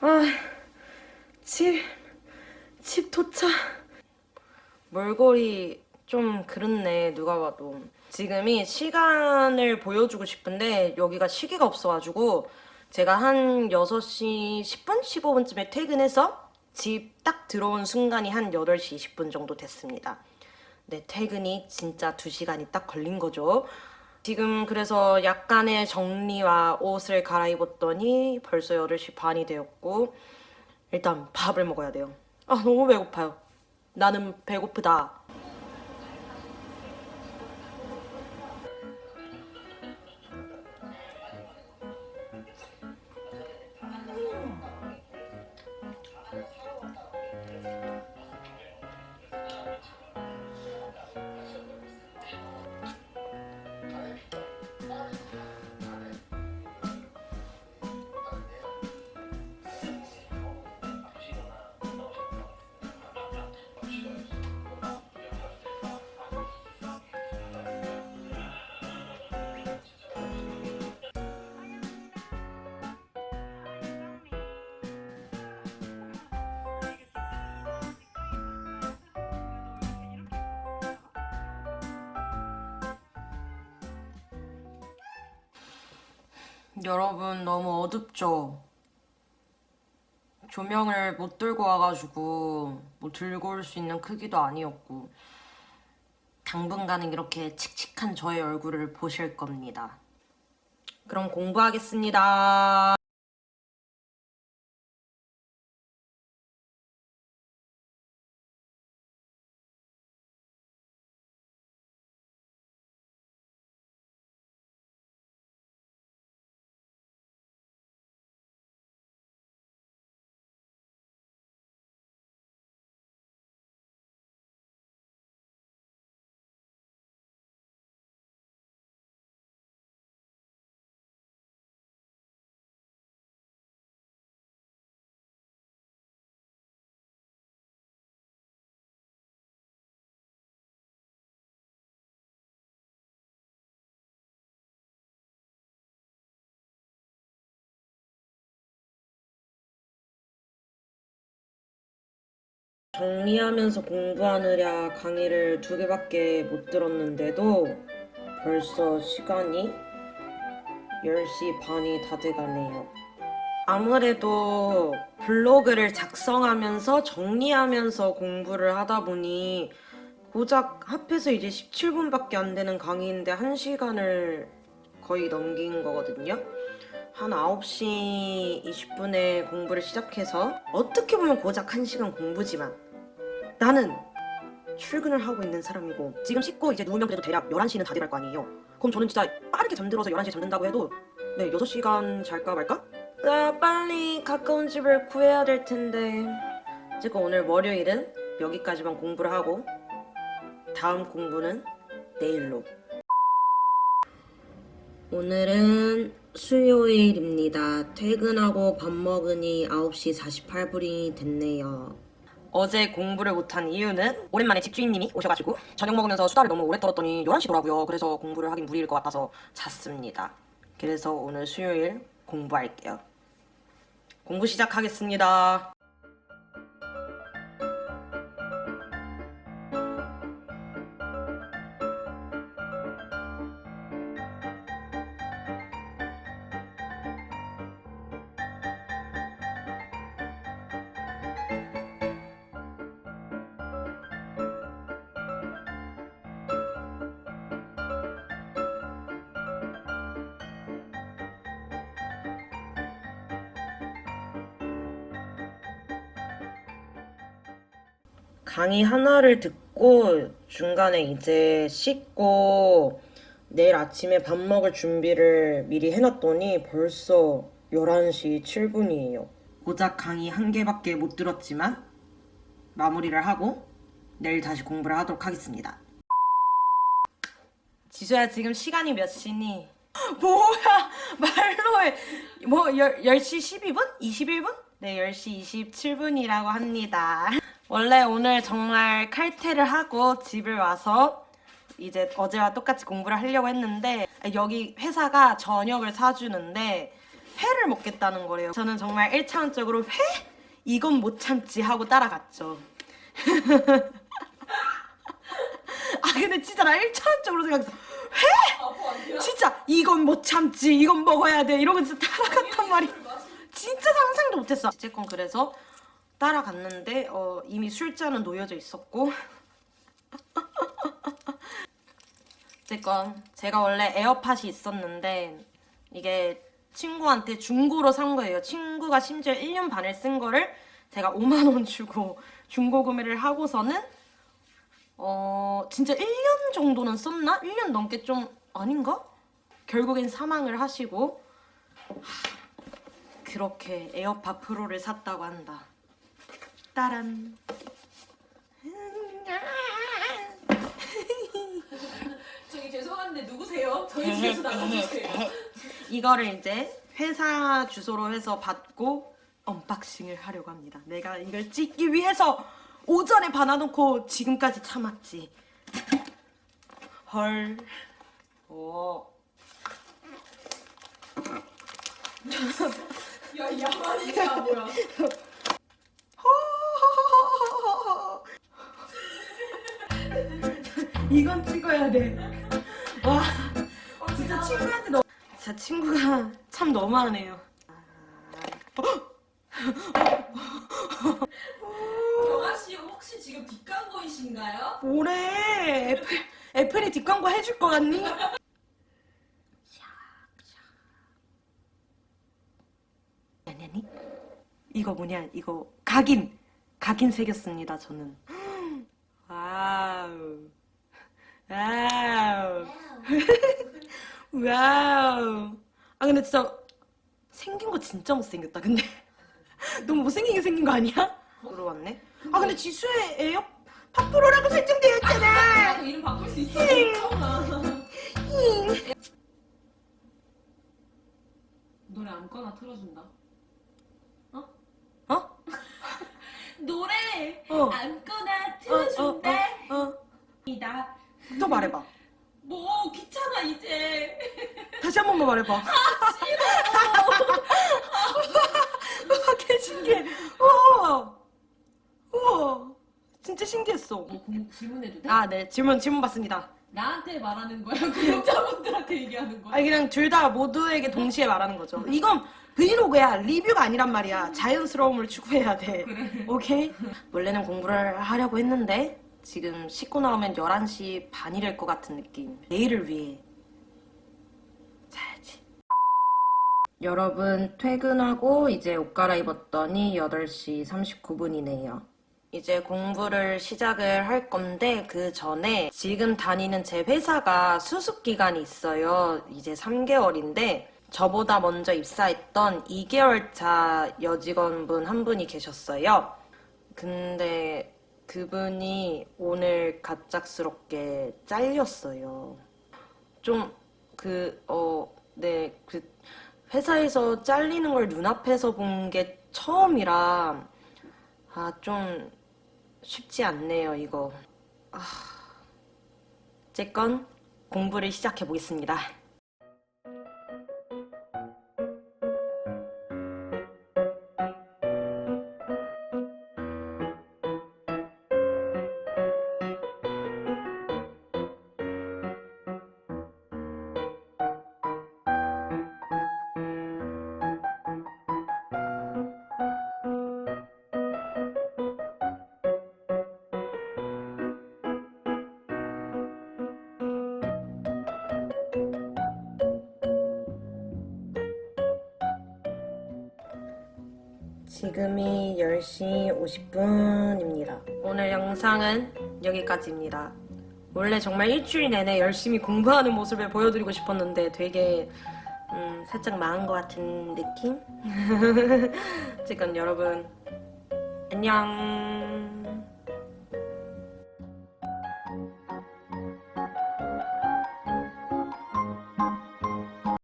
아, 집, 집 도착. 몰골이 좀 그렇네, 누가 봐도. 지금이 시간을 보여주고 싶은데 여기가 시계가 없어가지고 제가 한 6시 10분? 15분쯤에 퇴근해서 집 딱 들어온 순간이 한 8시 20분 정도 됐습니다. 네, 퇴근이 진짜 2시간이 딱 걸린 거죠. 지금 그래서 약간의 정리와 옷을 갈아입었더니 벌써 8시 반이 되었고 일단 밥을 먹어야 돼요. 아, 너무 배고파요. 나는 배고프다. 여러분 너무 어둡죠? 조명을 못 들고 와가지고 뭐 들고 올 수 있는 크기도 아니었고 당분간은 이렇게 칙칙한 저의 얼굴을 보실 겁니다. 그럼 공부하겠습니다. 정리하면서 공부하느라 강의를 두 개밖에 못 들었는데도 벌써 시간이 10시 반이 다 돼가네요. 아무래도 블로그를 작성하면서 정리하면서 공부를 하다 보니 고작 합해서 이제 17분밖에 안 되는 강의인데 1시간을 거의 넘긴 거거든요. 한 9시 20분에 공부를 시작해서 어떻게 보면 고작 1시간 공부지만 나는 출근을 하고 있는 사람이고 지금 씻고 이제 누우면 그래도 대략 11시는 다 돼갈 거 아니에요 그럼 저는 진짜 빠르게 잠들어서 11시에 잠든다고 해도 네 6시간 잘까 말까? 아 빨리 가까운 집을 구해야 될 텐데 어쨌건 오늘 월요일은 여기까지만 공부를 하고 다음 공부는 내일로 오늘은 수요일입니다. 퇴근하고 밥 먹으니 9시 48분이 됐네요. 어제 공부를 못한 이유는 오랜만에 집주인님이 오셔가지고 저녁 먹으면서 수다를 너무 오래 떨었더니 11시더라고요. 그래서 공부를 하긴 무리일 것 같아서 잤습니다. 그래서 오늘 수요일 공부할게요. 공부 시작하겠습니다. 강의 하나를 듣고 중간에 이제 씻고 내일 아침에 밥 먹을 준비를 미리 해놨더니 벌써 11시 7분이에요. 고작 강의 한 개밖에 못 들었지만 마무리를 하고 내일 다시 공부를 하도록 하겠습니다. 지수야 지금 시간이 몇 시니? 뭐야 말로 해. 뭐 열, 10 시 12분? 21분? 네 10시 27분이라고 합니다. 원래 오늘 정말 칼퇴를 하고 집을 와서 이제 어제와 똑같이 공부를 하려고 했는데 여기 회사가 저녁을 사주는데 회를 먹겠다는 거래요. 저는 정말 1차원적으로 회? 이건 못 참지 하고 따라갔죠. 아 근데 진짜 나 1차원적으로 생각했어. 회? 진짜 이건 못 참지 이건 먹어야 돼 진짜 따라갔단 말이야. 진짜 상상도 못했어. 어쨌건 그래서 따라갔는데 어, 이미 술잔은 놓여져 있었고 어쨌건 제가 원래 에어팟이 있었는데 이게 친구한테 중고로 산 거예요. 친구가 심지어 1년 반을 쓴 거를 제가 5만 원 주고 중고 구매를 하고서는 어 진짜 1년 정도는 썼나? 1년 넘게 좀 아닌가? 결국엔 사망을 하시고 하, 그렇게 에어팟 프로를 샀다고 한다. 따란. 저기 죄송한데 누구세요? 저희 집에서 나가주세요. 이거를 이제 회사 주소로 해서 받고 언박싱을 하려고 합니다. 내가 이걸 찍기 위해서 오전에 받아놓고 지금까지 참았지. 헐. 오. 야 야만이야 뭐야? 이건 찍어야 돼. 와, 진짜 친구한테 너. 진짜 친구가 참 너무하네요. 정아 씨 혹시 지금 뒷광고이신가요? 뭐래? 애플 애플이 뒷광고 해줄 것 같니? 아니 아니 이거 뭐냐 이거 각인 각인 새겼습니다 저는 와우. 와우. 와우. 아 근데 진짜 생긴 거 진짜 못생겼다 근데. 너무 못생기게 생긴 거 아니야? 들어왔네? 아 근데 지수의 에어 팝프로라고 설정되어 있잖아. 나도 이름 바꿀 수 있어. 노래 아무거나 틀어준다. 어? 노래 어. 아무 거나 어, 어. 어, 어. 이다. 또 말해봐. 뭐 귀찮아 이제. 다시 한 번만 말해봐. 우와, 개 신기해. 우와. 우와. 진짜 신기했어. 뭐 공- 질문해도 돼? 아, 네. 질문, 질문 받습니다. 나한테 말하는 거야? 구독자분들한테 얘기하는 거야? 아, 그냥 둘 다 모두에게 동시에 말하는 거죠. 이건 브이로그야. 리뷰가 아니란 말이야. 자연스러움을 추구해야 돼. 오케이? 원래는 공부를 하려고 했는데, 지금 씻고 나오면 11시 반이 될 것 같은 느낌. 내일을 위해 자야지. 여러분, 퇴근하고 이제 옷 갈아입었더니 8시 39분이네요. 이제 공부를 시작을 할 건데 그 전에 지금 다니는 제 회사가 수습 기간이 있어요. 이제 3개월인데 저보다 먼저 입사했던 2개월 차 여직원분 한 분이 계셨어요. 근데 그분이 오늘 갑작스럽게 잘렸어요. 좀 그 어 네 그 회사에서 잘리는 걸 눈앞에서 본 게 처음이라 아 좀 쉽지 않네요 이거. 아 어쨌건 공부를 시작해 보겠습니다. 지금이 10시 50분입니다. 오늘 영상은 여기까지입니다. 원래 정말 일주일 내내 열심히 공부하는 모습을 보여드리고 싶었는데 되게 음, 살짝 망한 것 같은 느낌? 어쨌건 여러분 안녕